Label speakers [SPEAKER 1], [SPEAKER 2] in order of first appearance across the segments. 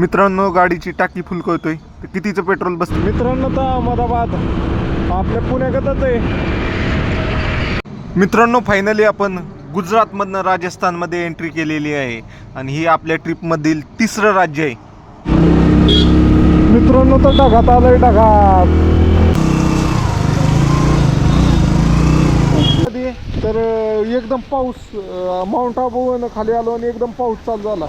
[SPEAKER 1] मित्रांनो गाडीची टाकी फुल करतोय तर कितीचं पेट्रोल बसतं? मित्रांनो तर अहमदाबाद. आपल्या पुण्यागतच आहे. मित्रांनो फायनली आपण गुजरातमधनं राजस्थानमध्ये एंट्री केलेली आहे. आणि ही आपल्या ट्रिपमधील तिसरं राज्य आहे. मित्रांनो तर ढगात आलंय ढगात. तर एकदम पाऊस माउंट आबूवर खाली आलो आणि एकदम पाऊस चालू झाला.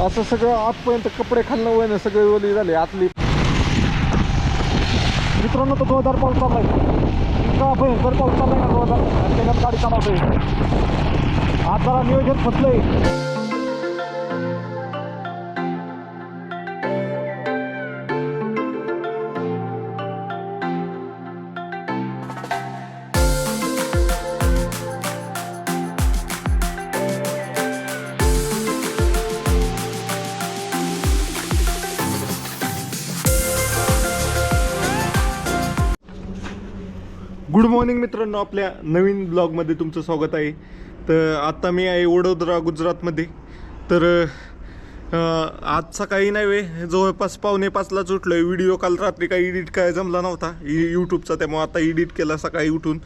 [SPEAKER 1] असं सगळं आतपर्यंत कपडे खाल्लं वय ना सगळे ओली झाले आतली. मित्रांनो तो जोरदार पाऊस चाललाय. इतका भयंकर पाऊस चाललाय ना जोरदार. त्याच्यात गाडी चालवतोय आज जरा नियोजन फसलंय गुड मॉर्निंग मित्रांनो. आपल्या नवीन ब्लॉगमध्ये तुमचं स्वागत आहे. तर आत्ता मी आहे वडोदरा गुजरातमध्ये. तर आज सकाळी नाही वे जवळपास पावणे पाचलाच उठलो आहे व्हिडिओ काल रात्री काही एडिट काय जमला नव्हता. E, यूट्यूबचा त्यामुळे आता एडिट केला सकाळी उठून.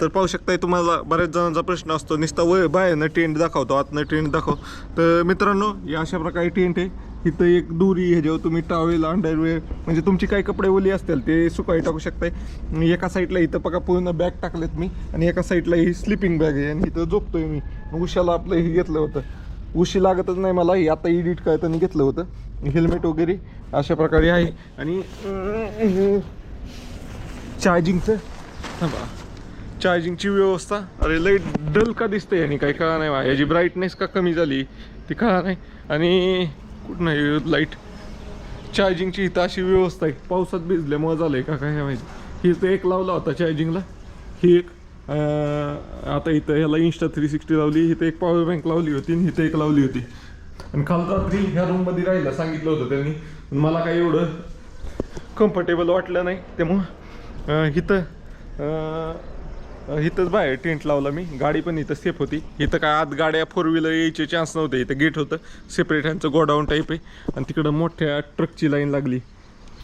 [SPEAKER 1] तर पाहू शकताय तुम्हाला बऱ्याच जणांचा प्रश्न असतो. नुसता वय बाहेरनं टेंट दाखवतो आतनं टेंट दाखव. तर मित्रांनो या अशा प्रकारे टेंट आहे. इथं एक दुरी ह्याच्यावर तुम्ही टॉवेल अंडरवेअर म्हणजे तुमची काही कपडे ओली असतील ते सुकाई टाकू शकताय. एका साईडला इथं बघा पूर्ण बॅग टाकलेत मी. आणि एका साईडला ही स्लिपिंग बॅग आहे. आणि इथं झोपतोय मी. उशाला आपलं हे घेतलं होतं. उशी लागतच नाही मला हे आता एडिट करताना घेतलं होतं. हेल्मेट वगैरे अशा प्रकारे आहे. आणि चार्जिंगचं थांबा. चार्जिंगची व्यवस्था. अरे लई डल का दिसते आणि काही कळा नाही याची ब्राईटनेस का कमी झाली? ती कळा नाही. आणि कुठं नाही लाइट चार्जिंगची इथं अशी व्यवस्था आहे. पावसात भिजल्यामुळं झालं आहे का काय माहिती. ही तर एक लावला होता चार्जिंगला ही एक आता इथं ह्याला इन्स्टा थ्री सिक्स्टी लावली इथं एक पॉवर बँक लावली होती आणि इथं एक लावली होती. आणि काल रात्री ह्या रूममध्ये राहायला सांगितलं होतं त्यांनी. मला काही एवढं कम्फर्टेबल वाटलं नाही. त्यामुळं इथं इथंच बाहेर टेंट लावला मी. गाडी पण इथं सेफ होती. इथं काय आत गाड्या फोर व्हीलर यायचे चान्स नव्हते. इथं गेट होतं. सेपरेट ह्यांचं गोडाऊन टाईप आहे. आणि तिकडं मोठ्या ट्रकची लाईन लागली.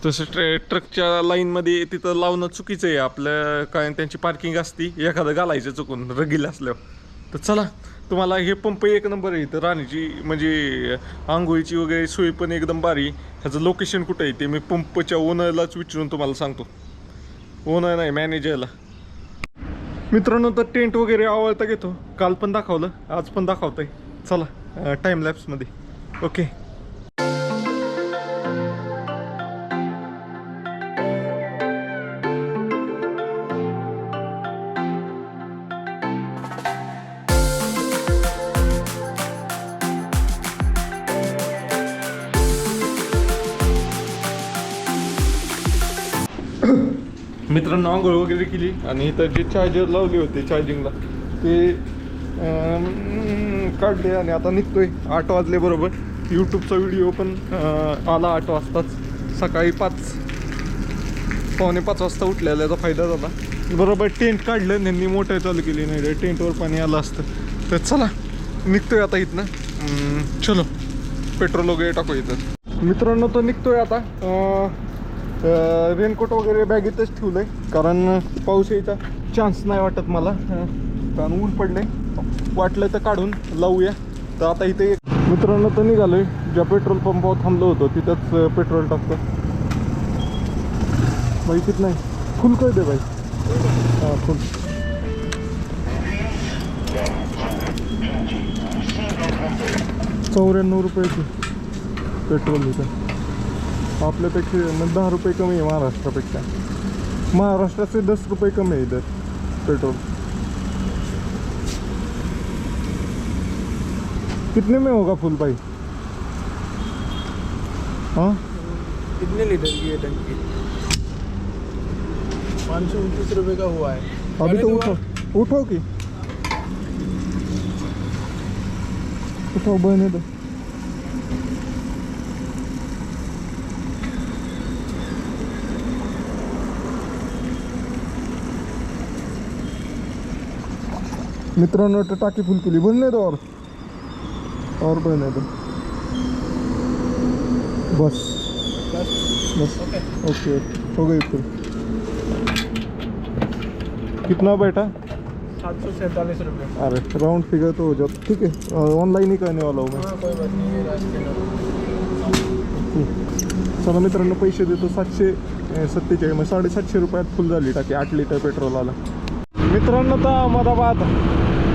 [SPEAKER 1] तसं ट्रे ट्रकच्या लाईनमध्ये तिथं लावणं चुकीचं आहे. आपलं काय त्यांची पार्किंग असती. एखादं घालायचं चुकून रगील असल्यावर. तर चला तुम्हाला हे पंप एक नंबर आहे. इथं राहण्याची म्हणजे आंघोळीची वगैरे सोय पण एकदम भारी. ह्याचं लोकेशन कुठं आहे ते मी पंपच्या ओनरलाच विचारून तुम्हाला सांगतो. ओनर नाही मॅनेजरला मित्रांनो तर टेंट वगैरे आवडता घेतो. काल पण दाखवलं आज पण दाखवतंय. चला टाईम लॅप्समध्ये ओके मित्रांनो आंघोळ वगैरे केली आणि इथं जे चार्जर लावले होते चार्जिंगला ते काढले आणि आता निघतोय आठ वाजले बरोबर. यूट्यूबचा व्हिडिओ पण आला आठ वाजताच. सकाळी पाच पावणे पाच वाजता उठल्या याचा फायदा झाला. बरोबर टेंट काढलं त्यांनी मोटर चालू केली नाही रे टेंटवर पाणी आलं असतं. तर चला निघतोय आता इथनं. चलो पेट्रोल वगैरे टाकू इथं. मित्रांनो तो निघतोय आता. रेनकोट वगैरे बॅगेतच ठेवलं आहे कारण पाऊस यायचा चान्स नाही वाटत मला. कारण ऊन पडले वाटलं तर काढून लावूया. तर आता इथे एक मित्रांनो तर निघालोय. ज्या पेट्रोल पंपावर थांबलो होतो तिथंच पेट्रोल टाकतो. बाई नाही. फुल कर दे बाई. हां फुल चौऱ्याण्णव रुपयाची पेट्रोल इथं. आपल्यापेक्षा दहा रुपये कमी आहे महाराष्ट्रापेक्षा. महाराष्ट्रात से दस रुपये कमी आहे इधर पेट्रोल. कितने में होगा फुल भाई? हाँ?
[SPEAKER 2] कितने लीटर की है टंकी? पाँच सौ उनतीस रुपये का हुआ है।
[SPEAKER 1] अभी तो उठो। उठो की। उठो बहने दो। मित्रांनो तो टाकी फुल केली. बनने दो और और बनने दो बस
[SPEAKER 2] बस.
[SPEAKER 1] बस.
[SPEAKER 2] ओके.
[SPEAKER 1] ओके हो गई फिर कितना बैठा
[SPEAKER 2] सात सौ सैंतालीस रुपये.
[SPEAKER 1] अरे राउंड फिगर तो हो जाता ठीक है. ऑनलाइन ही करने वाला हूँ मैं.
[SPEAKER 2] नहीं
[SPEAKER 1] चला मित्रांनो पैसे देतो. सातशे सत्तेचाळीस मग साडेसातशे रुपयात फुल झाली टाकी. आठ लिटर पेट्रोल आला. मित्रांनो तर अहमदाबाद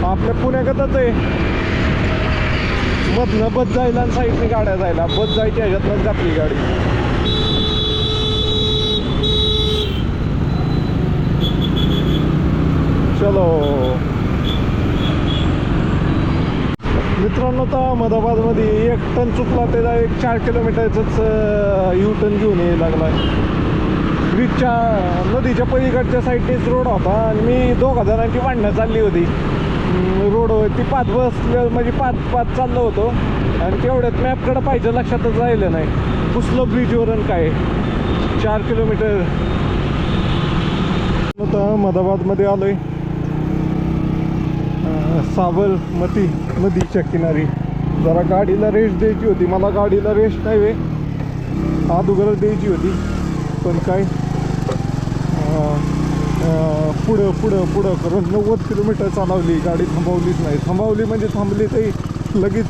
[SPEAKER 1] आपल्या पुण्यागतच आहे. मधनं बस जायला आणि साईडने गाड्या जायला. बस जायची ह्याच्यातनंच घातली गाडी. चलो. मित्रांनो तर अहमदाबादमध्ये एक टन चुकला त्याला एक चार किलोमीटरचंच यू टर्न घेऊन यायला लागला ब्रिजच्या नदीच्या पलीकडच्या साईडनेच रोड होता. आणि मी दोघा जणांची भांडणं चालली होती. रोडवरती पाच बसले म्हणजे पाच पाच चाललो होतो. आणि तेवढ्यात मॅपकडं पाहिजे लक्षातच राहिलं नाही. पुसलं ब्रिजवरून काय? चार किलोमीटर आता अहमदाबादमध्ये आलोय. आहे साबरमती नदीच्या किनारी. जरा गाडीला रेस्ट द्यायची होती. मला गाडीला रेस्ट नाही वे. अगोदर द्यायची होती. पण काय? पुढं पुढं पुढं करून नव्वद किलोमीटर चालवली गाडी थांबवलीच नाही. थांबवली म्हणजे थांबली तरी लगेच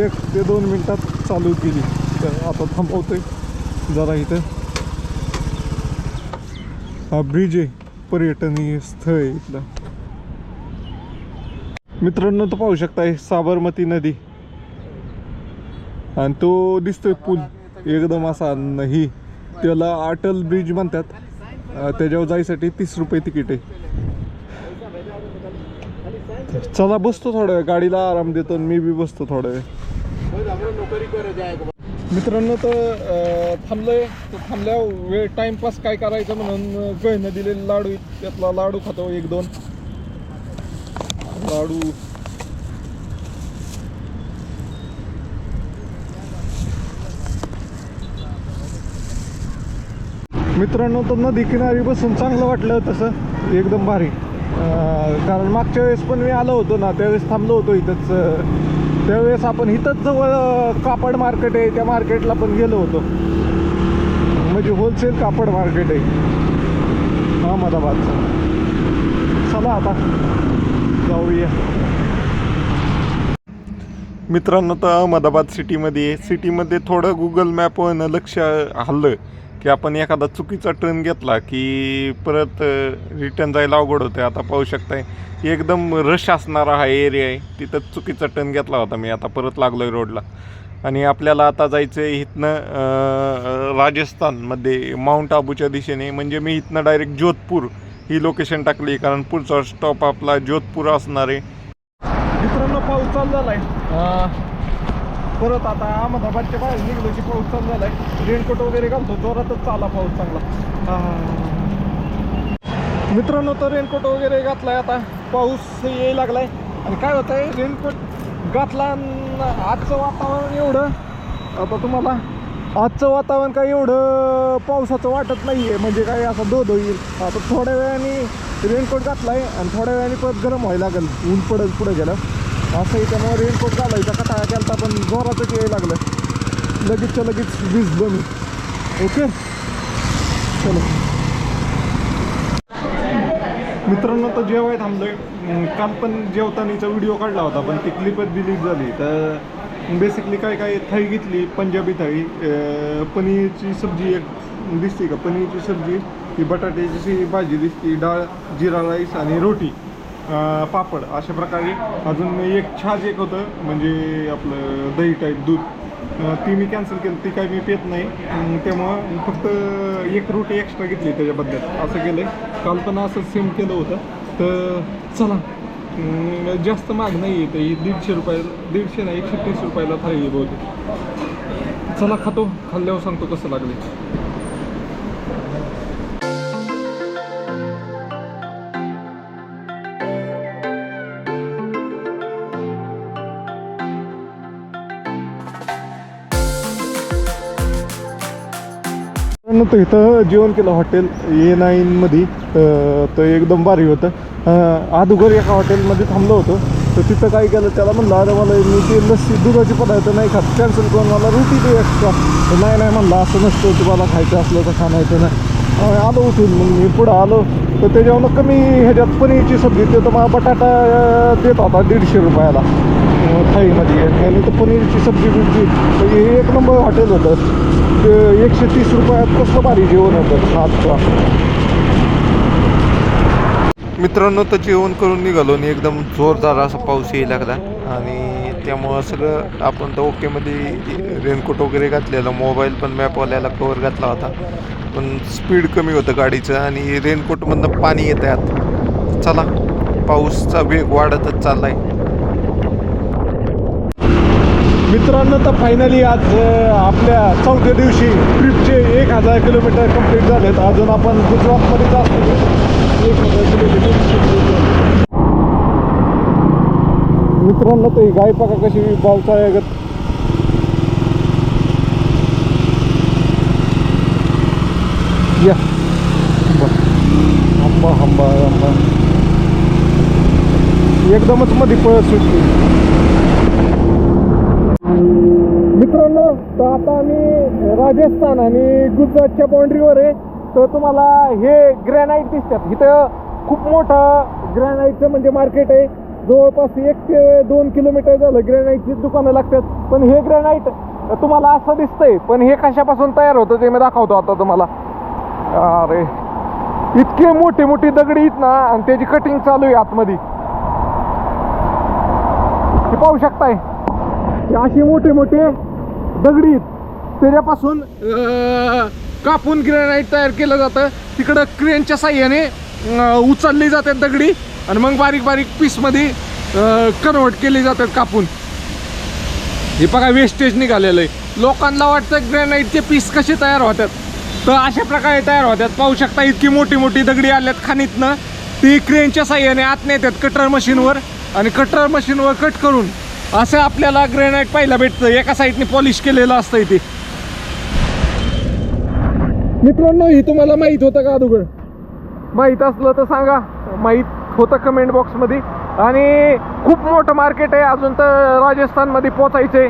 [SPEAKER 1] एक ते दोन मिनटात चालू केली. तर आता थांबवतोय जरा इथं. हा ब्रिज आहे पर्यटनीय स्थळ आहे इथलं. मित्रांनो तो पाहू शकताय साबरमती नदी. आणि तो दिसतोय पूल. एकदम असा नाही. त्याला अटल ब्रिज म्हणतात. त्याच्यावर जायसाठी तीस रुपये तिकीट आहे. चला बसतो थोडा वेळ. गाडीला आराम देतो आणि मी बी बसतो थोडा वेळ. मित्रांनो तर थांबलंय. तर थांबल्या वेळ टाइमपास काय करायचं म्हणून गळणं दिलेले लाडू त्यातला लाडू खातो एक दोन. लाडू. मित्रांनो तर नदी किनारी बसून चांगलं वाटलं तसं. एकदम भारी. कारण मागच्या वेळेस पण मी आलो होतो ना त्यावेळेस थांबलो होतो इथंच. त्यावेळेस आपण इथंच जवळ कापड मार्केट आहे त्या मार्केटला पण गेलो होतो. म्हणजे होलसेल कापड मार्केट आहे. अहमदाबादचं. चला आता जाऊया. मित्रांनो तर अहमदाबाद सिटीमध्ये सिटीमध्ये थोडं गुगल मॅपवरनं लक्ष हल्लं. की आपण एखादा चुकीचा टर्न घेतला की परत रिटर्न जायला अवघड होतं आता पाहू शकताय एकदम रश असणारा हा एरिया आहे. तिथं चुकीचा टर्न घेतला होता मी. आता परत लागलो आहे रोडला आणि आपल्याला आता जायचं आहे इथनं राजस्थानमध्ये माउंट आबूच्या दिशेने. म्हणजे मी इथनं डायरेक्ट जोधपूर ही लोकेशन टाकली. कारण पुढचा स्टॉप आपला जोधपूर असणार आहे. मित्रांनो पाऊस चालू झालाय. अं, परत आता अहमदाबादच्या बाहेर निघलो की पाऊस चालू झालाय. रेनकोट वगैरे घालतो जोरातच चाला पाऊस चांगला. मित्रांनो तर रेनकोट वगैरे घातलाय आता. पाऊस यायला लागलाय. आणि काय होतंय रेनकोट घातला आजचं वातावरण एवढं आता तुम्हाला आजचं वातावरण काय एवढं पावसाचं वाटत नाही आहे म्हणजे काय असं धो येईल. आता थोड्या वेळाने रेनकोट घातलाय आणि थोड्या वेळाने परत गरम व्हायला लागेल. ऊन पडत पुढे गेलं. असं त्यामुळे रेनकोट घालायचा कटाळा केला पण जोरातच यायला लागलं. लगेचच्या लगेच वीज बंद. ओके? चलो. मित्रांनो तर जेवाय थांबलोय. काल पण जेवतानीचा व्हिडिओ काढला होता पण ती क्लिपच डिलीट झाली. तर बेसिकली काय काय थाळी घेतली पंजाबी थाळी. पनीरची सब्जी एक दिसते का? पनीरची सब्जी ही बटाट्याची भाजी दिसते डाळ जिरा राईस आणि रोटी. पापड. अशा प्रकारे अजून एक छाज एक होतं म्हणजे आपलं दही टाईप दूध. ती मी कॅन्सल केली ती काही मी पेत नाही. त्यामुळं फक्त एक रोटी एक्स्ट्रा घेतली त्याच्याबद्दल असं केलं आहे काल पण असं सेम केलं होतं. तर चला जास्त महाग नाही आहे ही दीडशे रुपये दीडशे नाही एकशे तीस रुपयाला थाळी आहे बहुतेक. चला खातो. खाल्ल्यावर सांगतो कसं लागले तर इथं जेवण केलं हॉटेल ए नाईनमध्ये तर एकदम भारी होतं. अं, एका हॉटेलमध्ये थांबलो होतो. तर तिथं काय केलं त्याला म्हणलं अरे मला मी ते लस्सी दुधाचे पदार्थ नाही खात. कॅन्सल करून मला रोटी दे एक्स्ट्रा तर नाही नाही म्हणलं असं नसतं तुम्हाला खायचं असलं तर खाणायचं नाही. आलो उठून मग मी पुढं आलो. तर त्याच्यावर कमी ह्याच्यात पनीरची सब्जी ते तर मला बटाटा देत होता दीडशे रुपयाला. थाईमध्ये थाळीमध्ये. आणि तर पनीरची सब्जी बिब्जी. तर हे एक नंबर हॉटेल होतं. एकशे तीस रुपयात कसलं भारी जेवण होतं हातचा मित्रांनो तर जेवण करून निघालो आणि एकदम जोरदार असा पाऊस यायला लागला. आणि त्यामुळं सगळं आपण तर ओकेमध्ये रेनकोट वगैरे घातलेलं मोबाईल पण मॅपवाल्याला कवर घातला होता. पण स्पीड कमी होतं गाडीचं आणि रेनकोटमधनं पाणी येतं आत. चला पाऊसचा वेग वाढतच चाललाय. मित्रांनो तर फायनली आज आपल्या चौथ्या दिवशी ट्रिपचे एक हजार किलोमीटर कंप्लीट झालेत. अजून आपण गुजरातमध्ये जातो एक हजार किलोमीटर मित्रांनो तर ही गाय बघा कशी पावसाळ्यागत या. हंबा आंबा हंबा. एकदमच मध्ये पळत सुटली. मित्रांनो तर आता आम्ही राजस्थान आणि गुजरातच्या बाउंड्रीवर आहे. तर तुम्हाला हे ग्रॅनाईट दिसतात. इथं खूप मोठं ग्रॅनाईटचं म्हणजे मार्केट आहे. जवळपास एक ते दोन किलोमीटर झालं ग्रॅनाईटची दुकानं लागतात. पण हे ग्रॅनाईट तुम्हाला असं दिसतंय. पण हे कशापासून तयार होतं ते मी दाखवतो आता तुम्हाला. अरे इतके मोठी मोठी दगडी आहेत ना आणि त्याची कटिंग चालू आहे आतमध्ये. पाहू शकताय? अशी मोठे मोठे दगडी पेऱ्यापासून त्याच्यापासून कापून ग्रॅनाईट तयार केलं जातं. तिकडं क्रेनच्या साह्याने उचलली जातात दगडी आणि मग बारीक बारीक पीसमध्ये कन्वर्ट केली जातात कापून. हे बघा वेस्टेज निघालेलं आहे. लोकांना वाटतं ग्रॅनाईटचे पीस कसे तयार होतात. तर अशा प्रकारे तयार होतात. पाहू शकता इतकी मोठी मोठी दगडी आल्यात खाणीतनं. ती क्रेनच्या साह्याने आत नेतात कटर मशीनवर आणि कटर मशीनवर कट करून असं आपल्याला ग्रेनाईट पाहायला भेटतं. एका साईडने पॉलिश केलेलं असतं इथे मित्रांनो ही तुम्हाला माहीत होतं का अगोदर? माहीत असलं तर सांगा. माहीत होतं कमेंट बॉक्समध्ये आणि खूप मोठं मार्केट आहे. अजून तर राजस्थानमध्ये पोचायचं आहे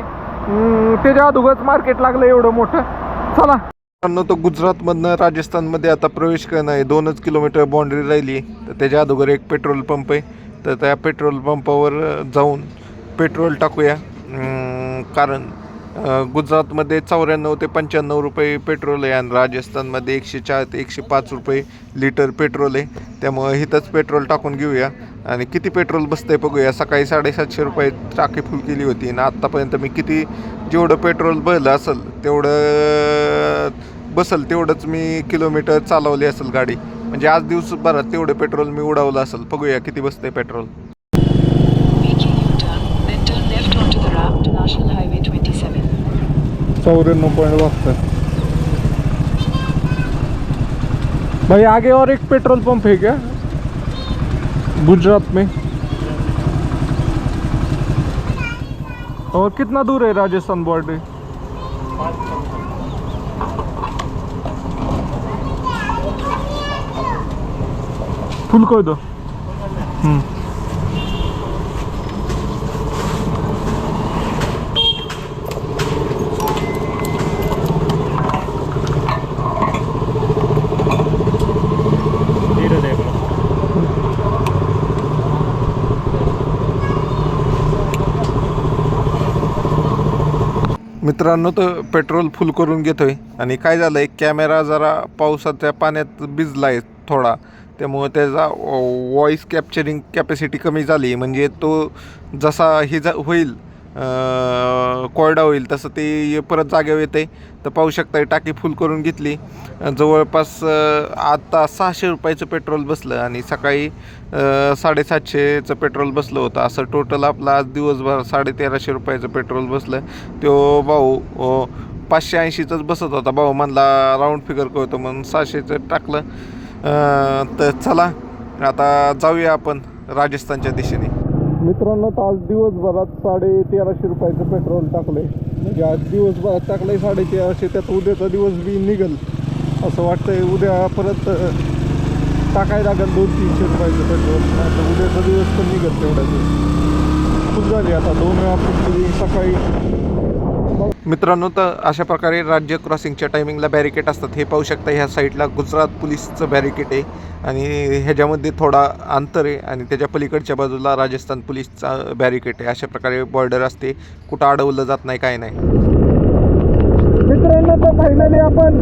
[SPEAKER 1] त्याच्या अगोदरच मार्केट लागलं एवढं मोठं. चला. मित्रांनो तो गुजरातमधनं राजस्थानमध्ये आता प्रवेश करणं आहे दोनच किलोमीटर बाउंड्री राहिली. तर त्याच्या अगोदर एक पेट्रोल पंप आहे. तर त्या पेट्रोल पंपावर जाऊन पेट्रोल टाकूया. कारण गुजरातमध्ये चौऱ्याण्णव ते पंच्याण्णव रुपये पेट्रोल आहे आणि राजस्थानमध्ये एकशे चार ते एकशे पाच रुपये लिटर पेट्रोल आहे. त्यामुळं इथंच पेट्रोल टाकून घेऊया. आणि किती पेट्रोल बसतंय बघूया. सकाळी साडेसातशे रुपये टाकी फुल केली होती आणि आत्तापर्यंत मी किती जेवढं पेट्रोल भरलं असेल तेवढं बसल तेवढंच मी किलोमीटर चालवली असेल गाडी. म्हणजे आज दिवसभरात तेवढं पेट्रोल मी उडवलं असेल. बघूया किती बसतंय पेट्रोल. चौरानवे पॉइंट बहत्तर भाई, आगे और एक पेट्रोल पंप है क्या? गुजरात में। और कितना दूर है राजस्थान बॉर्डर? फुल कोई दो। हम्म। मित्रांनो तर पेट्रोल फुल करून घेतो आहे आणि काय झालं आहे कॅमेरा जरा पावसाच्या पाण्यात भिजला आहे थोडा. त्यामुळं त्याचा व्हॉईस कॅप्चरिंग कॅपॅसिटी कमी झाली. म्हणजे तो जसा हे जा होईल कोरडा होईल तसं ते परत जागेवर येते. तर पाहू शकता टाकी फुल करून घेतली. जवळपास आता सहाशे रुपयाचं पेट्रोल बसलं आणि सकाळी साडेसातशेचं पेट्रोल बसलं होतं. असं टोटल आपलं आज दिवसभर साडे तेराशे रुपयाचं पेट्रोल बसलं. तो भाऊ पाचशे ऐंशीचंच बसत होता. भाऊ म्हणला राऊंड फिगर करतो म्हणून सहाशेचं टाकलं. तर चला आता जाऊया आपण राजस्थानच्या दिशेने. मित्रांनो तर आज दिवसभरात साडे तेराशे रुपयाचं पेट्रोल टाकलंय. म्हणजे आज दिवसभरात टाकलंय साडे तेराशे त्यात उद्याचा दिवस बी निघल असं वाटतंय. उद्या परत टाकायला लागेल दोन तीनशे रुपयाचं पेट्रोल नाही तर उद्याचा दिवस पण निघल तेवढ्या दिवस खूप झाली आता दोन वेळा सकाळी. मित्रांनो तर अशा प्रकारे राज्य क्रॉसिंगच्या टायमिंगला बॅरिकेड असतात. हे पाहू शकता ह्या साईडला गुजरात पोलीसचं बॅरिकेड आहे. आणि ह्याच्यामध्ये थोडा अंतर आहे. आणि त्याच्या पलीकडच्या बाजूला राजस्थान पोलीसचा बॅरिकेड आहे. अशा प्रकारे बॉर्डर असते. कुठं अडवलं जात नाही काय नाही. मित्रांनो तर फायनली आपण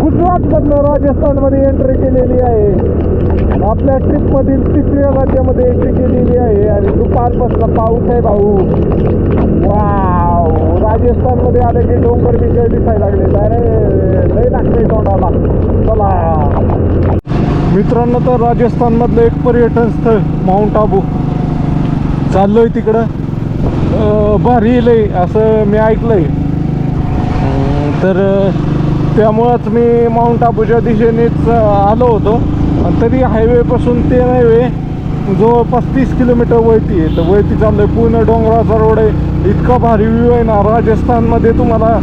[SPEAKER 1] गुजरातमधनं राजस्थानमध्ये एंट्री केलेली आहे. आपल्या ट्रिपमधील तिसऱ्या राज्यामध्ये एंट्री केलेली आहे. आणि दुपारपासून पाऊस आहे भाऊ. वा राजस्थानमध्ये आले की डोंगर बिंगर दिसायला लागले. अरे लय लागतंय तोंडाला. चला. मित्रांनो तर राजस्थानमधलं एक पर्यटन स्थळ माउंट आबू. चाललोय तिकडं. भारी लय असं मी ऐकलंय. तर त्यामुळंच मी माउंट आबूच्या दिशेनेच आलो होतो. तरी हायवेपासून ते नाही जवळ पस्तीस किलोमीटर वळती आहे. तर वळती आहे पूर्ण डोंगराचा रोड आहे. इतका भारी व्ह्यू आहे ना राजस्थानमध्ये तुम्हाला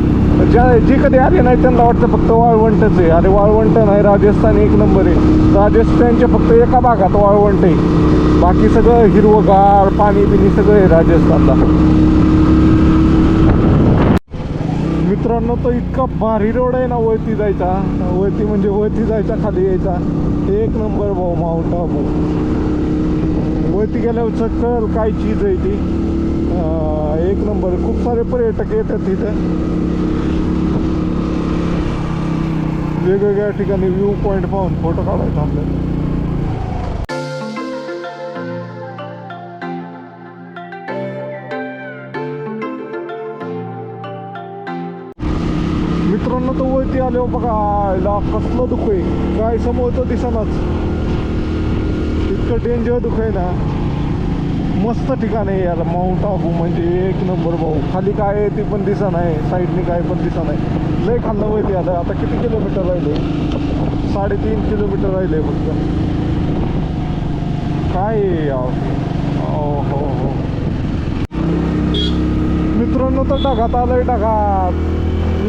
[SPEAKER 1] ज्या जे कधी आले नाही त्यांना वाटतं फक्त वाळवंटच आहे. अरे वाळवंट नाही राजस्थान एक नंबर आहे. राजस्थानच्या फक्त एका भागात वाळवंट आहे. बाकी सगळं हिरवगार पाणी बिणी सगळं आहे राजस्थानला. मित्रांनो तो इतका भारी रोड आहे ना वळती जायचा. वरती म्हणजे वळती जायचा खाली यायचा. एक नंबर भाऊ माउंट आबू वळती गेल्यावर चक्कर काय चीज आहे ती? एक नंबर खूप सारे पर्यटक येतात तिथं. वेगवेगळ्या ठिकाणी व्ह्यू पॉईंट पाहून फोटो काढायचा आपल्याला. मित्रांनो तो वरती आलो बघा कसलं दुःख आहे काय समोर तर दिसनाच. इतकं डेंजर दुःख आहे ना. मस्त ठिकाण आहे यार. माउंट आबू म्हणजे एक नंबर भाऊ. खाली काय आहे ते पण दिसा नाही. साईडने काय पण दिसा नाही. लय खाल्लं माहिती आलं आता. किती किलोमीटर राहिले? साडेतीन किलोमीटर राहिले फक्त. काय यार? हो हो हो मित्रांनो तर ढगात आलंय ढगात.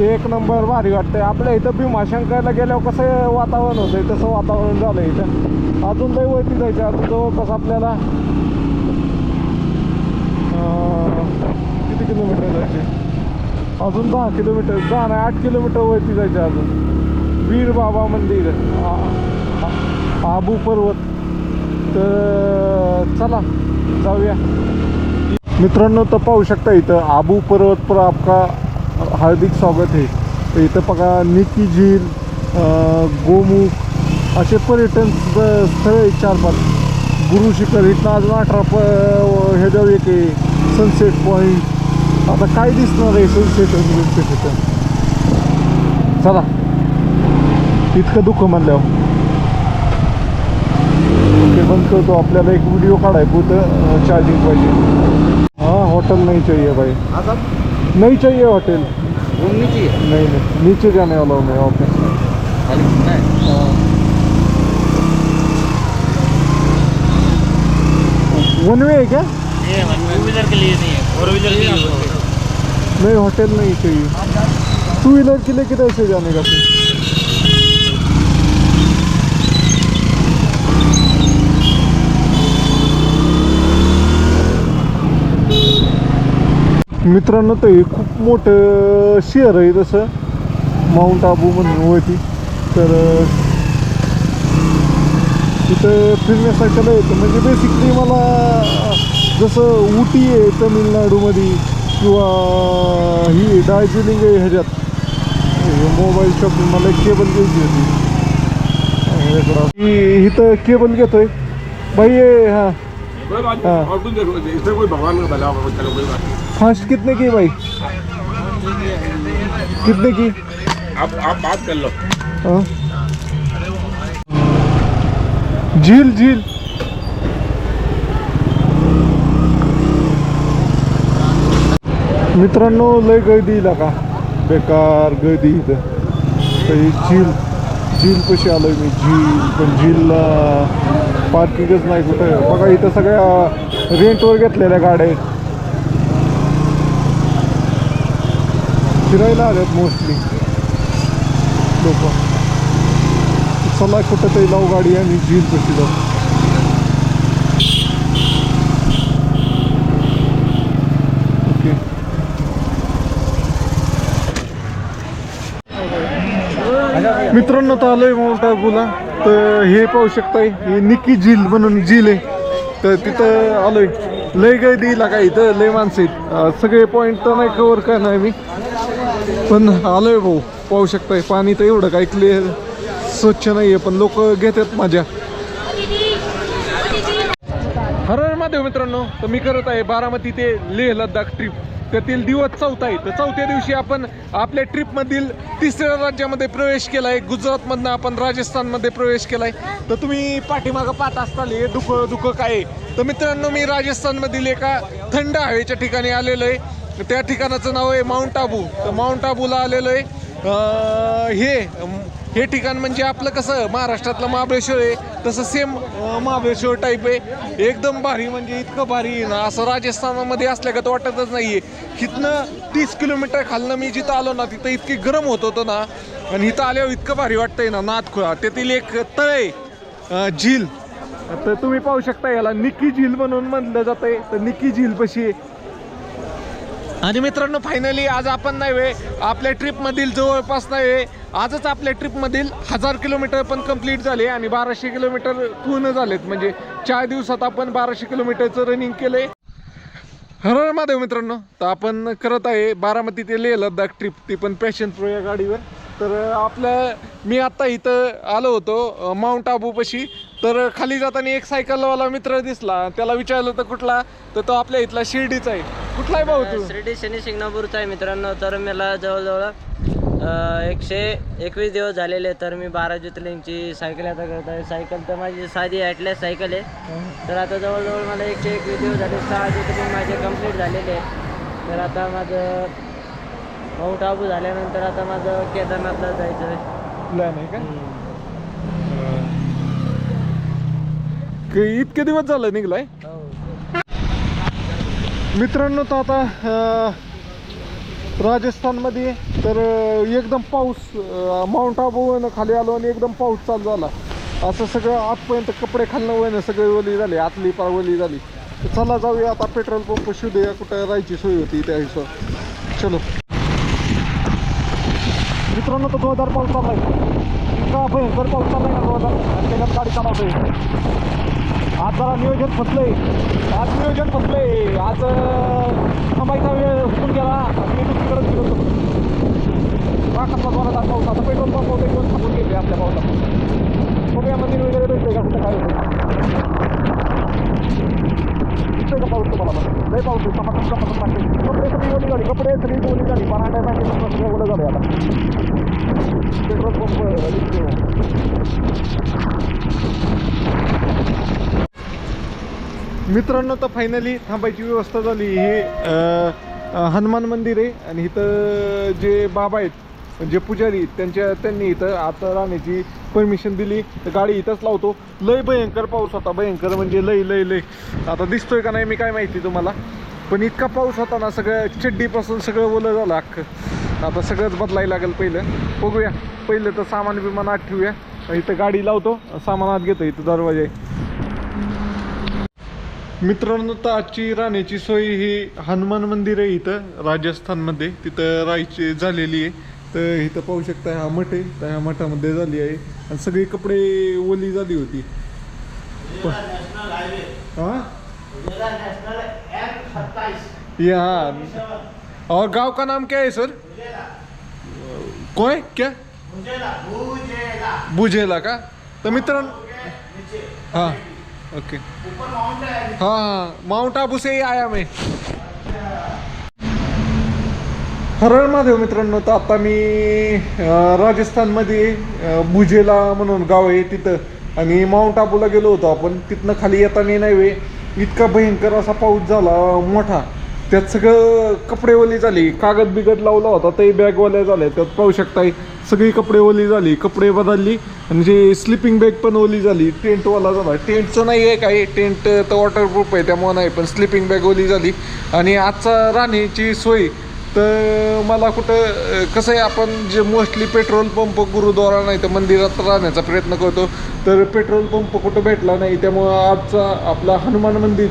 [SPEAKER 1] एक नंबर भारी वाटतंय. आपल्या इथं भीमाशंकरला गेल्यावर कसं वातावरण होतंय? तसं वातावरण झालं इथं. अजून लय वरती जायचं अजून जवळपास आपल्याला अं, किती किलोमीटर जायचे अजून दहा किलोमीटर दहा नाही आठ किलोमीटर वरती जायचं अजून. वीर बाबा मंदिर. आबू पर्वत. तर चला जाऊया. मित्रांनो तर पाहू शकता इथं आबू पर्वत पर आपका हार्दिक स्वागत आहे. तर इथं बघा निकी झील गोमुख असे पर्यटन स्थळ आहेत चार पाच. गुरु शिखर इथनं अजून अठरा प ह्याच्यावर एक आहे सनसेट पॉईंट आता काय दिसणार आहे सनसेट चला इतकं दुःख म्हणल्यावर ओके बंद करतो आपल्याला एक व्हिडिओ काढाय चार्जिंग पाहिजे हाँ होटल नहीं चाहिए भाई। नहीं चाहिए होटल नहीं नहीं नीचे जाने वाला हूँ मैं ऑफ़िस में वन वे है क्या?
[SPEAKER 2] टू व्हीलर के लिए नहीं है। फोर व्हीलर के लिए हैं।
[SPEAKER 1] नहीं होटल नहीं चाहिए टू व्हीलर के लिए किधर से जाने का फिर मित्रांनो तर हे खूप मोठं शहर आहे तसं. माउंट आबू म्हणून होती तर तिथं फिरण्यासारखं येतं म्हणजे बेसिकली मला जसं उटी आहे तमिळनाडूमध्ये किंवा ही दार्जिलिंग आहे ह्याच्यात मोबाईल शॉपिंग मला एक केबल घ्यायची होती ह्याच्याकडं. ही- इथं केबल घेतोय भाई ये हाँ।
[SPEAKER 3] कोई बात
[SPEAKER 1] हाँ।
[SPEAKER 3] नहीं और कुछ देखो इसमें कोई भगवान का भला होगा चलो कोई बात नहीं।
[SPEAKER 1] फास्ट कितने की भाई? कितने की?
[SPEAKER 3] आप आप बात कर लो।
[SPEAKER 1] हाँ। झील झील। मित्रांनो लय गर्दी का बेकार गर्दी इथं. तर ही झील झील कशी आलोय मी? झील पण झीलला पार्किंगच नाही कुठं. बघा इथं सगळ्या रेंटवर घेतलेल्या गाड्या आहेत. फिरायला आल्यात मोस्टली लोक. चला कुठं तरी लावू गाडी आणि झील कशी जाऊ? मित्रांनो तर आलोय माउंट आबूला तर हे पाहू शकताय हे निकी झील म्हणून झील आहे. तर तिथं आलोय. लय गर्दी का इथं लय माणसं आहेत. सगळे पॉईंट तर नाही कवर करणार मी. पण आलोय भाऊ पाहू शकताय. पाणी तर एवढं काही क्लिअर स्वच्छ नाही आहे पण लोक घेतात माझ्या हर हर महादेव मित्रांनो तर मी करत आहे बारामती ते लेह लद्दाख ट्रिप त्यातील दिवस चौथा आहे. तर चौथ्या दिवशी आपण आपल्या ट्रिपमधील तिसऱ्या राज्यामध्ये प्रवेश केला आहे गुजरातमधनं आपण राजस्थानमध्ये प्रवेश केला आहे तर तुम्ही पाठीमागं पाहत असताल हे दुःख दुःख काय तर मित्रांनो मी राजस्थानमधील एका थंड हवेच्या ठिकाणी आलेलो आहे. त्या ठिकाणाचं नाव आहे माउंट आबू तर माउंट आबूला आलेलो आहे. हे हे ठिकाण म्हणजे आपलं कसं महाराष्ट्रातलं महाबळेश्वर आहे तसं सेम महाबळेश्वर टाईप आहे. एकदम भारी म्हणजे इतकं भारी आहे ना असं राजस्थानामध्ये असल्यागत वाटतच नाही आहे इथनं तीस किलोमीटर खालनं मी जिथं आलो ना तिथं इतकी गरम होत होतं ना आणि इथं आल्यावर इतकं भारी वाटतंय ना नाथखुळा. तेथील एक तळ आहे झील. तर तुम्ही पाहू शकता याला निकी झील म्हणून म्हणलं जातंय. तर निकी झील पशी आहे आणि मित्रांनो फायनली आज आपण नाही वे आपल्या ट्रिपमधील जवळपास नाही वे आजच आपल्या ट्रिपमधील हजार किलोमीटर पण कंप्लीट झाले आणि बाराशे किलोमीटर पूर्ण झालेत. म्हणजे चार दिवसात आपण बाराशे किलोमीटरचं रनिंग केलं आहे हर महादेव मित्रांनो तर आपण करत आहे बारामती ते लेह लद्दाख ट्रिप ती पण पॅशन प्रो या गाडीवर. तर आपलं मी आत्ता इथं आलो होतो माउंट आबूपाशी तर खाली जाताना एक सायकलवाला मित्र दिसला. त्याला विचारलं तर कुठला? तर तो आपल्या इथला शिर्डीचा आहे. कुठला आहे भाऊ तू?
[SPEAKER 4] शिर्डी शनी शिंगणापूरचा आहे मित्रांनो. तर मला जवळजवळ एकशे एकवीस दिवस झालेले तर मी बारा ज्योतिर्लिंगची सायकल आता करत आहे. सायकल तर माझी साधी ॲटलेस सायकल आहे. तर आता जवळजवळ मला एकशे एकवीस दिवस झाले. सहा ज्योतिर्लिंग माझे कंप्लीट झालेले आहे तर आता माझं माउंट आबू झाल्यानंतर आता माझं केदारनाथला जायचं आहे.
[SPEAKER 1] प्लॅन आहे का? क- इतके दिवस झालं निघलाय. मित्रांनो तर आता राजस्थानमध्ये तर एकदम पाऊस अं, माउंट आबूवरनं खाली आलो आणि एकदम पाऊस चालू झाला. असं सगळं आतपर्यंत कपडे खालणं वळणं सगळे ओली झाले आतली पार झाली. चला जाऊया आता पेट्रोल पंप शोधूया कुठं राहायची सोय होती त्या हिशोब चलो. मित्रांनो तो जोरदार पाऊस चाललाय. का भयंकर पाऊस चाललाय ना जोरदार? हजार गाडी चालवतोय. आज जरा नियोजन फसलंय आज नियोजन फसलंय आज अं, थांबायचा वेळ हुकून गेला. मी दुसरीकडे फिरत होतो. राखातला जोरादार पाऊस आता पेट्रोल पंप वगैरे घेऊन थांबून गेले आपल्या पावसात बघूया मंदिर वगैरे भेटतंय का? कुठं काय होतं. दिसतोय का पाऊस तुम्हाला? मग? लय पाऊस आहे. टाकते कपडे सगळी ओली झाली. कपडे सगळी ओली झाली. पराठा टाकले सगळं ओलं झालं आता. पेट्रोल पंप मित्रांनो तर फायनली थांबायची व्यवस्था झाली. हे हनुमान मंदिर आहे आणि इथं जे बाबा आहेत जे पुजारी त्यांच्या त्यांनी इथं आता राहण्याची परमिशन दिली. तर गाडी इथंच लावतो. लय भयंकर पाऊस होता. भयंकर म्हणजे लय लय लय. आता दिसतोय का नाही मी काय माहिती तुम्हाला. पण इतका पाऊस होता ना सगळं चड्डीपासून सगळं ओलं झालं अख्खं. आता सगळंच बदलायला लागेल पहिलं. बघूया. पहिलं तर सामान बिमान आत ठेवूया. इथं गाडी लावतो. सामान आत घेतो. इथं दरवाजा आहे. मित्रांनो तर आजची राहण्याची सोय ही हनुमान मंदिर आहे इथं राजस्थानमध्ये. तिथं राहायची झालेली आहे. तर इथं पाहू शकता हा मठ आहे. तर ह्या मठामध्ये झाली आहे. आणि सगळे कपडे ओली झाली होती. हा? ये. और गांव का नाम क्या है सर? कोय? क्या बुझेला का? तर मित्रांनो हाँ. ओके. हाँ हाँ माउंट आबू से ही आया मी हरळ महादेव मित्रांनो तर आता मी राजस्थानमध्ये भुजेला म्हणून गाव आहे तिथं. आणि माउंट आबूला गेलो होतो आपण. तिथनं खाली येताना नाही वे इतका भयंकर असा पाऊस झाला मोठा. त्यात सगळं कपडे ओली झाली. कागद बिगद लावला होता ते बॅगवाल्या ओल्या झाल्या. त्यात पाहू शकताय सगळी कपडे ओली झाली. कपडे बदलली आणि जे स्लिपिंग बॅग पण ओली झाली टेंटवाला झाला. टेंटचं नाही आहे काही. टेंट तर वॉटरप्रूफ आहे त्यामुळं नाही पण स्लिपिंग बॅग ओली झाली. आणि आजचा राहण्याची सोय तर मला कुठं कसं आहे आपण जे मोस्टली पेट्रोल पंप गुरुद्वारा नाही तर मंदिरात राहण्याचा प्रयत्न करतो. तर पेट्रोल पंप कुठं भेटला नाही त्यामुळं आजचा आपला हनुमान मंदिर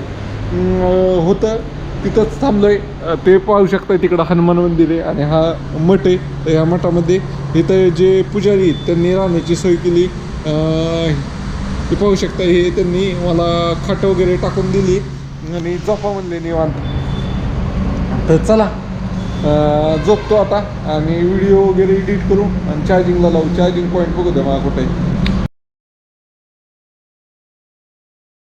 [SPEAKER 1] होतं. तिथंच थांबलोय. आहे ते पाहू शकता तिकडं हनुमान मंदिर आहे आणि हा मठ आहे. तर ह्या मठामध्ये इथं जे पुजारी आहेत त्यांनी राहण्याची सोय केली. ते पाहू शकता हे त्यांनी मला खाट वगैरे टाकून दिली आणि झोपा म्हणले निवांत. तर चला झोपतो आता आणि व्हिडिओ वगैरे एडिट करू आणि चार्जिंगला लावू. चार्जिंग पॉईंट बघू द्या मला कुठे